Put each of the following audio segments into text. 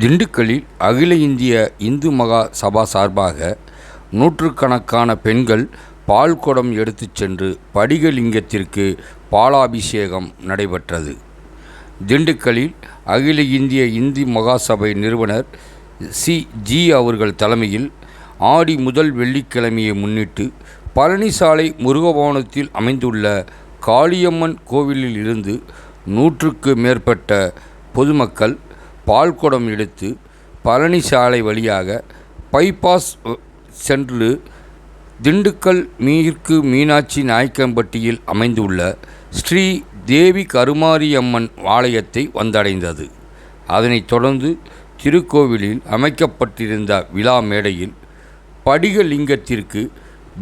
திண்டுக்கல்லில் அகில இந்திய இந்து மகா சபா சார்பாக நூற்றுக்கணக்கான பெண்கள் பால் குடம் எடுத்துச் சென்று படிகலிங்கத்திற்கு பாலாபிஷேகம் நடைபெற்றது. திண்டுக்கல்லில் அகில இந்திய இந்து மகாசபை நிறுவனர் சி. ஜி. அவர்கள் தலைமையில் ஆடி முதல் வெள்ளிக்கிழமையை முன்னிட்டு பழனிசாலை முருகபவனத்தில் அமைந்துள்ள காளியம்மன் கோவிலில் இருந்து நூற்றுக்கு மேற்பட்ட பொதுமக்கள் பால்குடம் எடுத்து பழனிசாலை வழியாக பைபாஸ் சென்று திண்டுக்கல் மேற்கு மீனாட்சி நாயக்கம்பட்டியில் அமைந்துள்ள ஸ்ரீ தேவி கருமாரியம்மன் ஆலயத்தை வந்தடைந்தது. அதனைத் தொடர்ந்து திருக்கோவிலில் அமைக்கப்பட்டிருந்த விழா மேடையில் படிகலிங்கத்திற்கு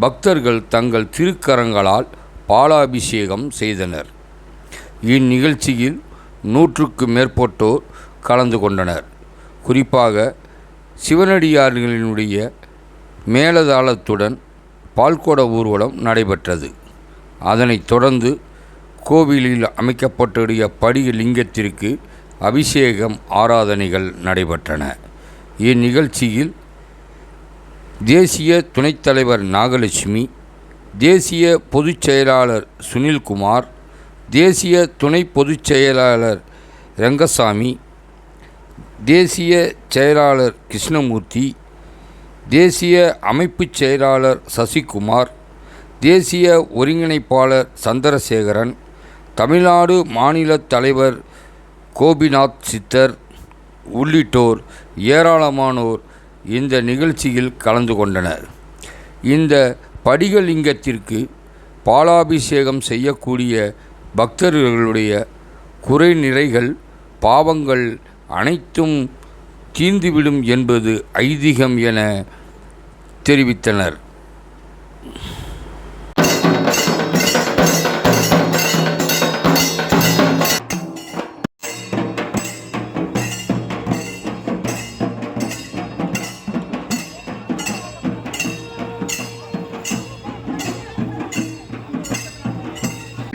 பக்தர்கள் தங்கள் திருக்கரங்களால் பாலாபிஷேகம் செய்தனர். இந்நிகழ்ச்சியில் நூற்றுக்கு மேற்பட்டோர் கலந்து கொண்டனர். குறிப்பாக சிவனடியார்களினுடைய மேலதாளத்துடன் பால்கோட ஊர்வலம் நடைபெற்றது. அதனைத் தொடர்ந்து கோவிலில் அமைக்கப்பட்டுடைய படிகலிங்கத்திற்கு அபிஷேகம் ஆராதனைகள் நடைபெற்றன. இந்நிகழ்ச்சியில் தேசிய துணைத் தலைவர் நாகலட்சுமி தேசிய பொதுச் செயலாளர் சுனில்குமார் தேசிய துணை பொதுச் செயலாளர் ரெங்கசாமி தேசிய செயலாளர் கிருஷ்ணமூர்த்தி தேசிய அமைப்புச் செயலாளர் சசிகுமார் தேசிய ஒருங்கிணைப்பாளர் சந்திரசேகரன் தமிழ்நாடு மாநில தலைவர் கோபிநாத் சித்தர் உள்ளிட்டோர் ஏராளமானோர் இந்த நிகழ்ச்சியில் கலந்து கொண்டனர். இந்த படிகலிங்கத்திற்கு பாலாபிஷேகம் செய்யக்கூடிய பக்தர்களுடைய குறைநிறைகள் பாவங்கள் அனைத்தும் தீர்ந்துவிடும் என்பது ஐதீகம் என தெரிவித்தனர்.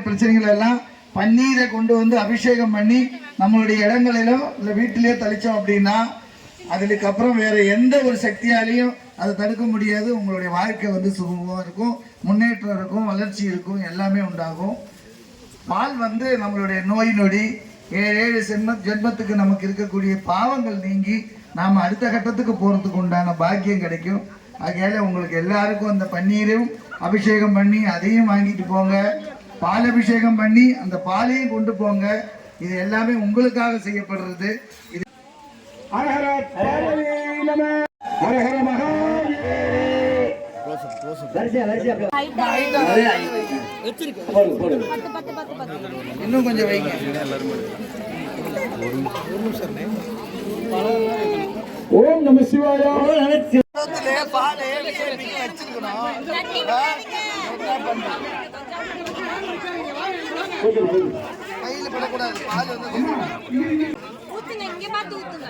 பிரச்சனைகள் எல்லாம் பன்னீரை கொண்டு வந்து அபிஷேகம் பண்ணி நம்மளுடைய இடங்களிலோ இல்லை வீட்டிலேயோ தளித்தோம் அப்படின்னா அதுக்கு அப்புறம் வேற எந்த ஒரு சக்தியாலையும் அதை தடுக்க முடியாது. உங்களுடைய வாழ்க்கை வந்து சுகமாக இருக்கும். முன்னேற்றம் இருக்கும். வளர்ச்சி இருக்கும். எல்லாமே உண்டாகும். பால் வந்து நம்மளுடைய நோய் நொடி ஏழு ஏழு ஜென்ம ஜென்மத்துக்கு நமக்கு இருக்கக்கூடிய பாவங்கள் நீங்கி நாம் அடுத்த கட்டத்துக்கு போகிறதுக்கு உண்டான பாக்கியம் கிடைக்கும். ஆகையால உங்களுக்கு எல்லாருக்கும் அந்த பன்னீரும் அபிஷேகம் பண்ணி அதையும் வாங்கிட்டு போங்க. பால் அபிஷேகம் பண்ணி அந்த பாலையும் கொண்டு போங்க. இது எல்லாமே உங்களுக்காக செய்யப்படுறது. இது இன்னும் கொஞ்சம் வைங்க. ஓம் நம சிவாயா. கையில் படக்கூடாது பால் வந்து ஊத்துங்க இங்க பார்த்து ஊத்துங்க.